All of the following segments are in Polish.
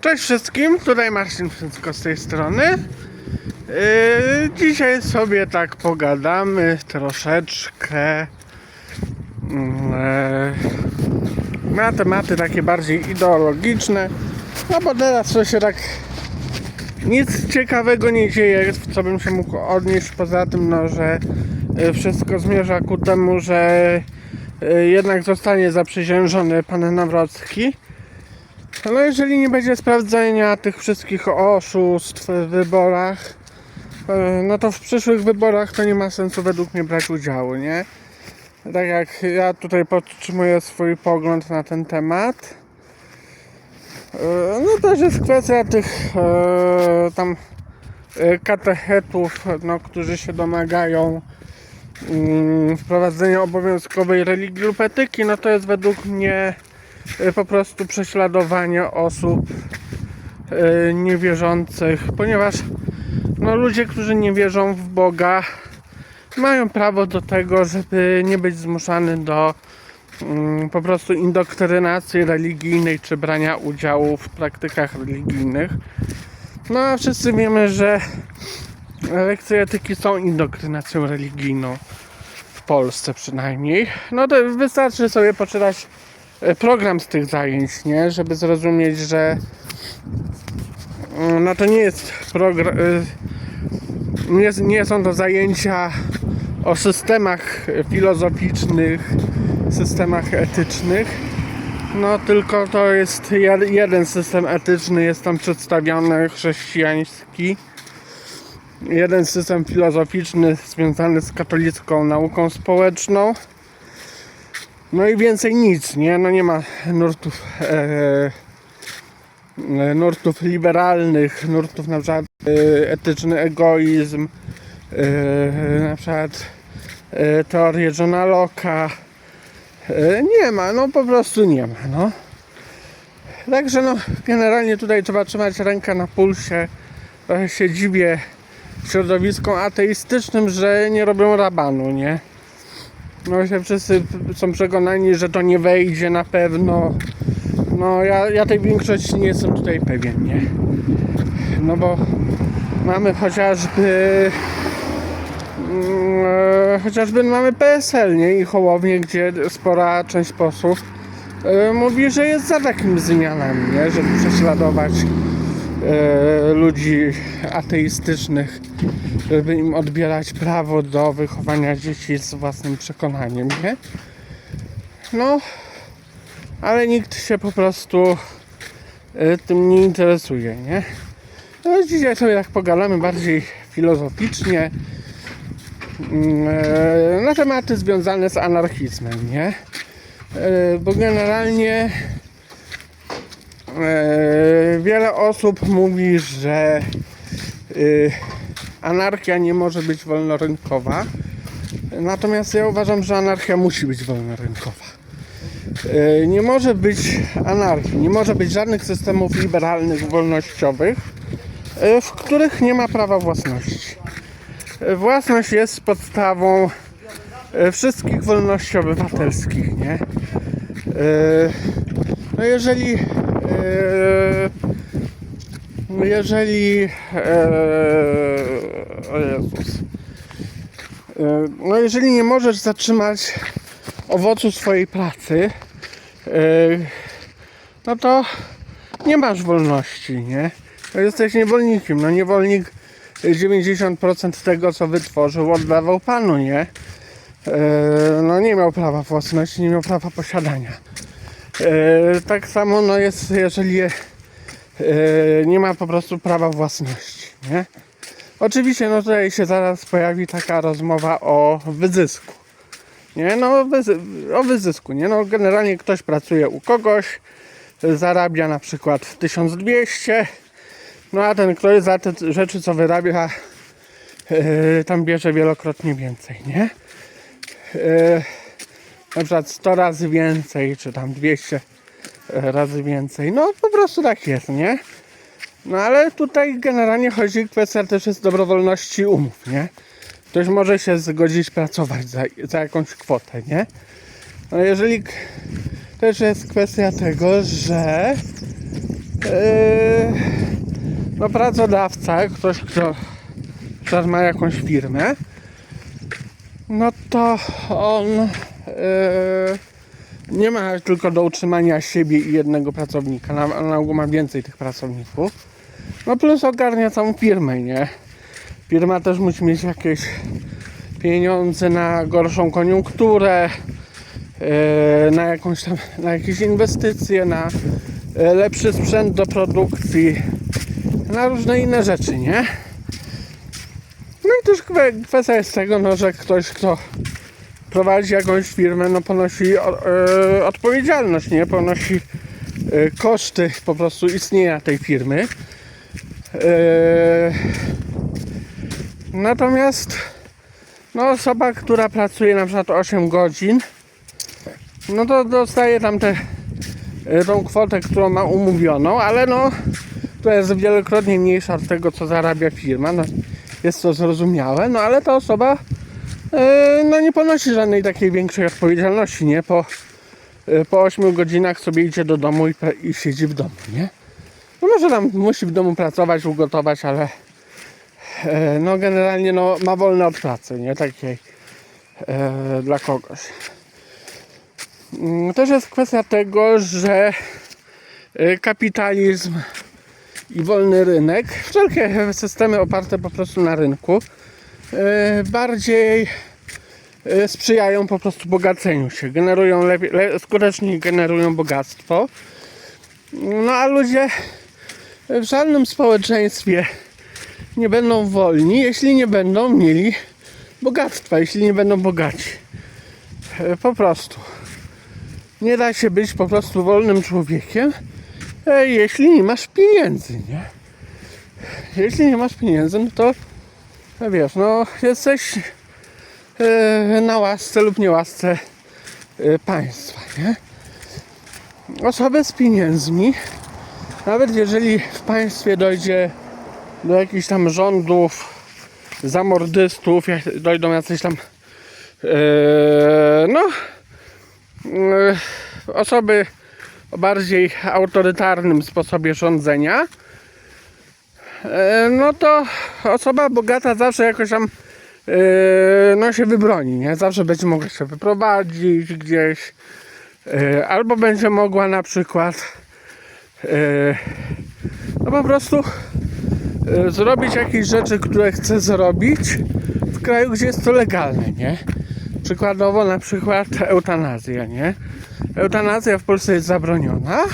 Cześć wszystkim, tutaj Marcin wszystko z tej strony. Yy, dzisiaj sobie tak pogadamy troszeczkę e, na tematy takie bardziej ideologiczne. No bo teraz to się tak nic ciekawego nie dzieje, w co bym się mógł odnieść poza tym, no, że y, wszystko zmierza ku temu, że y, jednak zostanie zaprzysiężony pan Nawrocki. No jeżeli nie będzie sprawdzenia tych wszystkich oszustw w wyborach, e, no to w przyszłych wyborach to nie ma sensu według mnie brać udziału, nie? Tak jak ja tutaj podtrzymuję swój pogląd na ten temat. E, No też jest kwestia tych e, tam katechetów, no, którzy się domagają mm, wprowadzenia obowiązkowej religii lub etyki, no to jest według mnie po prostu prześladowanie osób e, niewierzących, ponieważ no, ludzie, którzy nie wierzą w Boga, mają prawo do tego, żeby nie być zmuszany do mm, po prostu indoktrynacji religijnej czy brania udziału w praktykach religijnych. No a wszyscy wiemy, że lekcje etyki są indoktrynacją religijną w Polsce przynajmniej. No to wystarczy sobie poczytać program z tych zajęć, nie? Żeby zrozumieć, że mm, no to nie jest program nie, nie są to zajęcia o systemach filozoficznych, systemach etycznych. No tylko to jest jed- jeden system etyczny, jest tam przedstawiony chrześcijański. Jeden system filozoficzny związany z katolicką nauką społeczną. No i więcej nic, nie? No nie ma nurtów, e, e, nurtów liberalnych, nurtów na przykład e, etyczny egoizm, e, na przykład e, Johna Locke'a. E, nie ma, no po prostu nie ma, no. Także no, generalnie tutaj trzeba trzymać rękę na pulsie. Trochę się dziwię środowiskom ateistycznym, że nie robią rabanu, nie? No się wszyscy są przekonani, że to nie wejdzie na pewno. No ja, ja tej większości nie jestem tutaj pewien, nie? No bo mamy chociażby mm, e, chociażby mamy PSL, nie? I Hołownię, gdzie spora część posłów e, mówi, że jest za takimi zmianami, nie? Żeby prześladować e, ludzi ateistycznych, żeby im odbierać prawo do wychowania dzieci z własnym przekonaniem, nie? No, ale nikt się po prostu e, tym nie interesuje, nie? No dzisiaj sobie tak pogadamy bardziej filozoficznie mm, e, na tematy związane z anarchizmem, nie? Bo generalnie wiele osób mówi, że y, anarchia nie może być wolnorynkowa. Natomiast ja uważam, że anarchia musi być wolnorynkowa. E, Nie może być anarchii, nie może być żadnych systemów liberalnych, wolnościowych, e, w których nie ma prawa własności. E, Własność jest podstawą e, wszystkich wolności obywatelskich, nie? E, No jeżeli e, jeżeli e, o Jezus E, no jeżeli nie możesz zatrzymać owocu swojej pracy no to nie masz wolności, nie? To jesteś niewolnikiem. No niewolnik 90% tego, co wytworzył, oddawał panu, nie? No nie miał prawa własności, nie miał prawa posiadania. E, tak samo no jest, jeżeli e, nie ma po prostu prawa własności, nie? Oczywiście, no tutaj się zaraz pojawi taka rozmowa o wyzysku. Nie, no o wyzysku, nie? No generalnie ktoś pracuje u kogoś, zarabia na przykład 1200, no a ten ktoś za te rzeczy, co wyrabia, e, tam bierze wielokrotnie więcej, nie? E, na przykład 100 razy więcej, czy tam 200 razy więcej. No po prostu tak jest, nie? No ale tutaj generalnie chodzi, kwestia też jest dobrowolności umów, nie? Ktoś może się zgodzić pracować za, za jakąś kwotę, nie? No jeżeli też jest kwestia tego, że no pracodawca, ktoś, kto ma jakąś firmę, no to on yy, nie ma tylko do utrzymania siebie i jednego pracownika, na, na ogół ma więcej tych pracowników. No plus ogarnia całą firmę, nie? Firma też musi mieć jakieś pieniądze na gorszą koniunkturę, yy, na jakąś tam, na jakieś inwestycje, na yy, lepszy sprzęt do produkcji, na różne inne rzeczy, nie? No i też kwe- kwestia jest tego, no, że ktoś, kto prowadzi jakąś firmę, no ponosi e, odpowiedzialność, nie? Ponosi e, koszty po prostu istnienia tej firmy. E, natomiast no osoba, która pracuje na przykład 8 godzin, no to dostaje tam te, e, tą kwotę, którą ma umówioną, ale no to jest wielokrotnie mniejsza od tego, co zarabia firma. No, jest to zrozumiałe, no ale ta osoba no nie ponosi żadnej takiej większej odpowiedzialności, nie? Po, e, po 8 godzinach sobie idzie do domu i, i siedzi w domu, nie? No może tam musi w domu pracować, ugotować, ale e, no generalnie no, ma wolne od pracy, nie? Takiej e, dla kogoś. Mm, Też jest kwestia tego, że e, kapitalizm i wolny rynek, wszelkie systemy oparte po prostu na rynku, e, bardziej e, sprzyjają po prostu bogaceniu się, generują lepiej, le, skuteczniej generują bogactwo. No a ludzie w żadnym społeczeństwie nie będą wolni, jeśli nie będą mieli bogactwa, jeśli nie będą bogaci. E, Po prostu. Nie da się być po prostu wolnym człowiekiem, e, jeśli nie masz pieniędzy, nie? Jeśli nie masz pieniędzy, no to wiesz, no jesteś e, na łasce lub niełasce e, państwa, nie? Osoby z pieniędzmi, nawet jeżeli w państwie dojdzie do jakichś tam rządów, zamordystów, dojdą jacyś tam e, no e, osoby o bardziej autorytarnym sposobie rządzenia, no to osoba bogata zawsze jakoś tam e, no się wybroni, nie? Zawsze będzie mogła się wyprowadzić gdzieś, e, albo będzie mogła na przykład e, no po prostu e, zrobić jakieś rzeczy, które chce zrobić w kraju, gdzie jest to legalne, nie? Przykładowo na przykład eutanazja, nie? Eutanazja w Polsce jest zabroniona,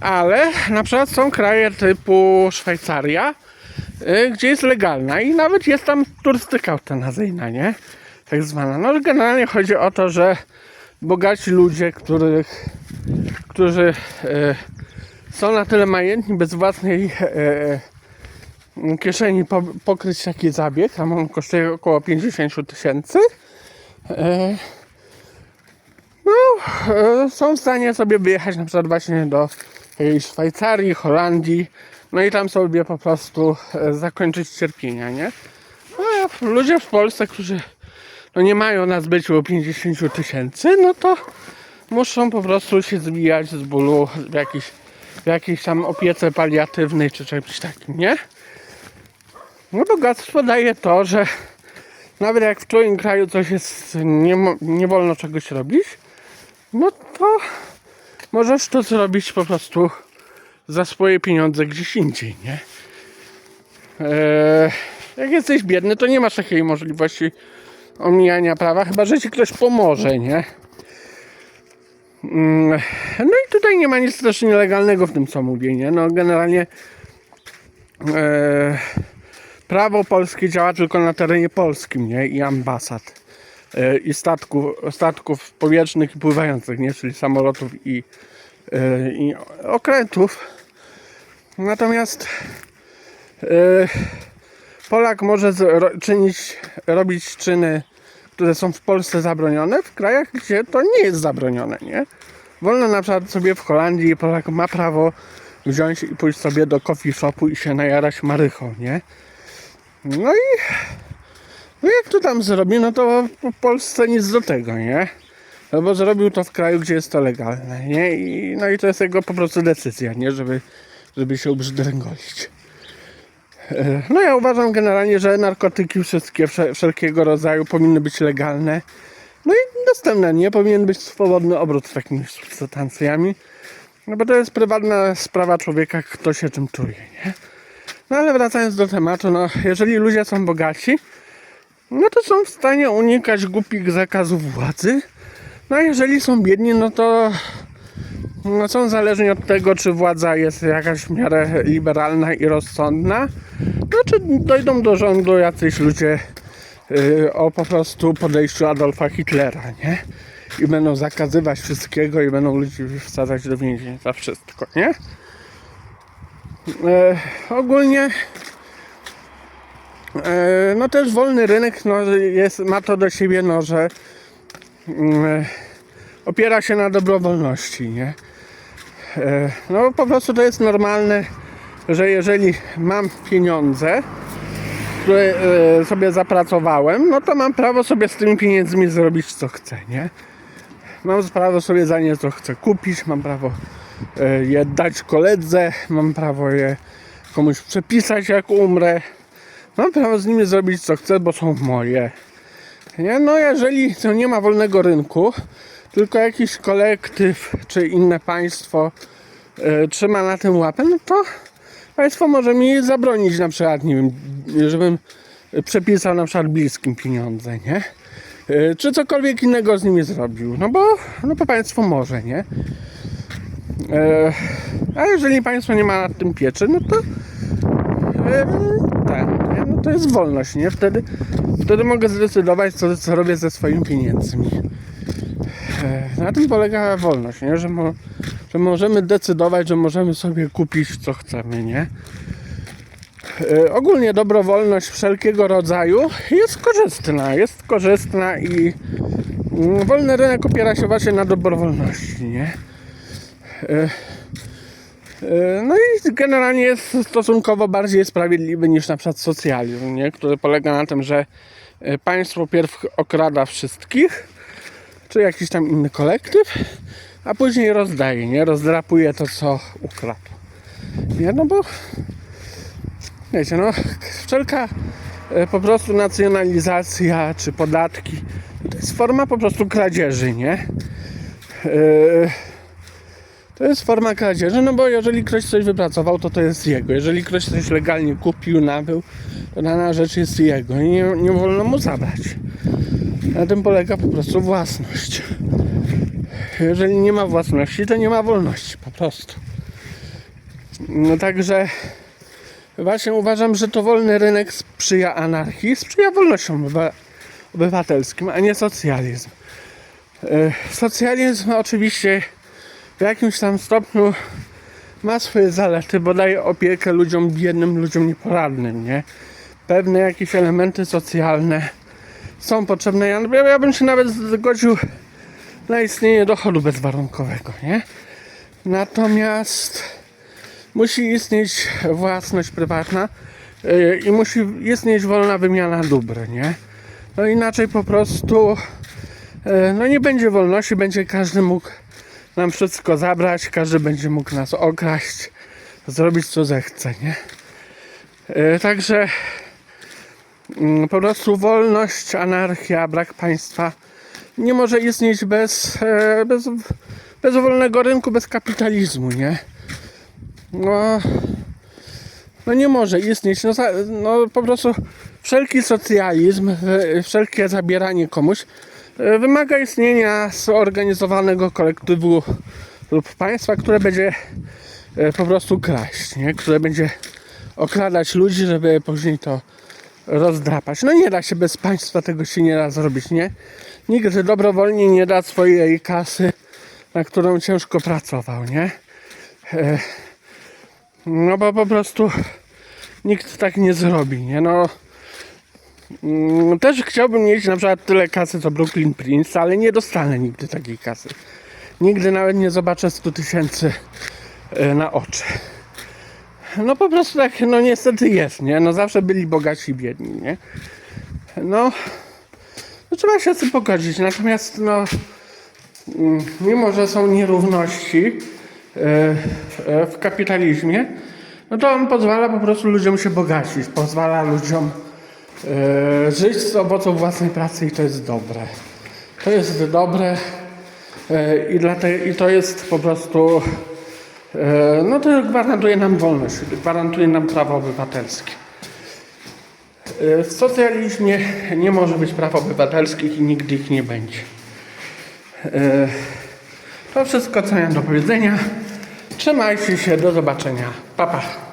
ale na przykład są kraje typu Szwajcaria, y, gdzie jest legalna i nawet jest tam turystyka eutanazyjna, nie? Tak zwana. No generalnie chodzi o to, że bogaci ludzie, których, którzy y, są na tyle majętni bez własnej y, kieszeni po, pokryć taki zabieg, a on kosztuje około 50 tysięcy, y, no, są w stanie sobie wyjechać na przykład właśnie do Szwajcarii, Holandii, no i tam sobie po prostu e, zakończyć cierpienia, nie? No, a ludzie w Polsce, którzy no nie mają na zbyciu 50 tysięcy, no to muszą po prostu się zwijać z bólu w jakiejś, w jakiejś tam opiece paliatywnej czy czymś takim, nie? No bogactwo daje to, że nawet jak w twoim kraju coś jest, nie, nie wolno czegoś robić, no to możesz to zrobić po prostu za swoje pieniądze gdzieś indziej, nie? Eee, jak jesteś biedny, to nie masz takiej możliwości omijania prawa, chyba że ci ktoś pomoże, nie? Mm, No i tutaj nie ma nic nielegalnego w tym, co mówię, nie? No generalnie eee, prawo polskie działa tylko na terenie polskim, nie? I ambasad e, i statków, statków powietrznych i pływających, nie? czyli samolotów i, e, i okrętów. Natomiast e, Polak może czynić, robić czyny, które są w Polsce zabronione, w krajach, gdzie to nie jest zabronione, nie? Wolno na przykład sobie w Holandii, Polak ma prawo wziąć i pójść sobie do coffee shopu i się najarać marychą, nie? No i no jak to tam zrobi, no to w Polsce nic do tego, nie? No bo zrobił to w kraju, gdzie jest to legalne, nie? I, no i to jest jego po prostu decyzja, nie? Żeby, żeby się ubrzydręgolić. E, No ja uważam generalnie, że narkotyki wszystkie, wsze- wszelkiego rodzaju powinny być legalne. No i dostępne, nie powinien być swobodny obrót takimi substancjami. No bo to jest prywatna sprawa człowieka, kto się czym czuje, nie? No ale wracając do tematu, no jeżeli ludzie są bogaci, no to są w stanie unikać głupich zakazów władzy. No a jeżeli są biedni, no to no są zależni od tego, czy władza jest jakaś w miarę liberalna i rozsądna, no czy dojdą do rządu jacyś ludzie yy, o po prostu podejściu Adolfa Hitlera, nie? I będą zakazywać wszystkiego i będą ludzi wsadzać do więzień za wszystko, nie? E, ogólnie no też wolny rynek no, jest, ma to do siebie, no, że mm, opiera się na dobrowolności, nie? E, No po prostu to jest normalne, że jeżeli mam pieniądze, które e, sobie zapracowałem, no to mam prawo sobie z tymi pieniędzmi zrobić co chcę, nie? Mam prawo sobie za nie co chcę kupić, mam prawo e, je dać koledze, mam prawo je komuś przepisać jak umrę. Mam prawo z nimi zrobić co chcę, bo są moje. Nie? No jeżeli to nie ma wolnego rynku, tylko jakiś kolektyw czy inne państwo e, trzyma na tym łapę, no to państwo może mi zabronić na przykład, nie wiem, żebym przepisał na przykład bliskim pieniądze, nie? E, Czy cokolwiek innego z nimi zrobił, no bo, no bo państwo może, nie? E, a jeżeli państwo nie ma nad tym pieczy, no to to jest wolność, nie? Wtedy, wtedy mogę zdecydować, co, co robię ze swoimi pieniędzmi. Na tym polega wolność, nie? Że, mo, że możemy decydować, że możemy sobie kupić co chcemy, nie? Ogólnie dobrowolność wszelkiego rodzaju jest korzystna, jest korzystna i mm, wolny rynek opiera się właśnie na dobrowolności, nie? E, No i generalnie jest stosunkowo bardziej sprawiedliwy niż na przykład socjalizm, nie? który polega na tym, że e, państwo pierw okrada wszystkich, czy jakiś tam inny kolektyw, a później rozdaje, nie? Rozdrapuje to, co ukradł. Nie, no bo wiecie, no wszelka e, po prostu nacjonalizacja czy podatki to jest forma po prostu kradzieży, nie? E, To jest forma kradzieży, no bo jeżeli ktoś coś wypracował, to to jest jego. Jeżeli ktoś coś legalnie kupił, nabył, to dana rzecz jest jego i nie, nie wolno mu zabrać. Na tym polega po prostu własność. Jeżeli nie ma własności, to nie ma wolności po prostu. No także właśnie uważam, że to wolny rynek sprzyja anarchii, sprzyja wolnościom obywa- obywatelskim, a nie socjalizm. E, Socjalizm oczywiście w jakimś tam stopniu ma swoje zalety, bo daje opiekę ludziom biednym, ludziom nieporadnym, nie? Pewne jakieś elementy socjalne są potrzebne. Ja, ja, bym się nawet zgodził na istnienie dochodu bezwarunkowego, nie? Natomiast musi istnieć własność prywatna yy, i musi istnieć wolna wymiana dóbr, nie? No inaczej po prostu yy, no nie będzie wolności, będzie każdy mógł nam wszystko zabrać, każdy będzie mógł nas okraść, zrobić co zechce, nie? Yy, Także mm, po prostu wolność, anarchia, brak państwa nie może istnieć bez, e, bez, bez wolnego rynku, bez kapitalizmu, nie? No, no nie może istnieć. No, no po prostu wszelki socjalizm, e, wszelkie zabieranie komuś e, wymaga istnienia zorganizowanego kolektywu lub państwa, które będzie e, po prostu kraść, nie? które będzie okradać ludzi, żeby później to rozdrapać. No nie da się bez państwa, tego się nie da zrobić, nie? Nikt dobrowolnie nie da swojej kasy, na którą ciężko pracował, nie? E, No bo po prostu nikt tak nie zrobi, nie? No też chciałbym mieć na przykład tyle kasy co Brooklyn Prince, ale nie dostanę nigdy takiej kasy. Nigdy nawet nie zobaczę 100 tysięcy e, na oczy. No po prostu tak, no niestety jest, nie? No zawsze byli bogaci i biedni, nie? No, no trzeba się z tym pogodzić, natomiast no mm, mimo, że są nierówności e, e, w kapitalizmie, no to on pozwala po prostu ludziom się bogacić, pozwala ludziom żyć z owoców własnej pracy i to jest dobre. To jest dobre e, i, dlate, i to jest po prostu, e, no to gwarantuje nam wolność, gwarantuje nam prawa obywatelskie. E, W socjalizmie nie może być praw obywatelskich i nigdy ich nie będzie. E, To wszystko, co miałem do powiedzenia. Trzymajcie się, do zobaczenia. Pa, pa.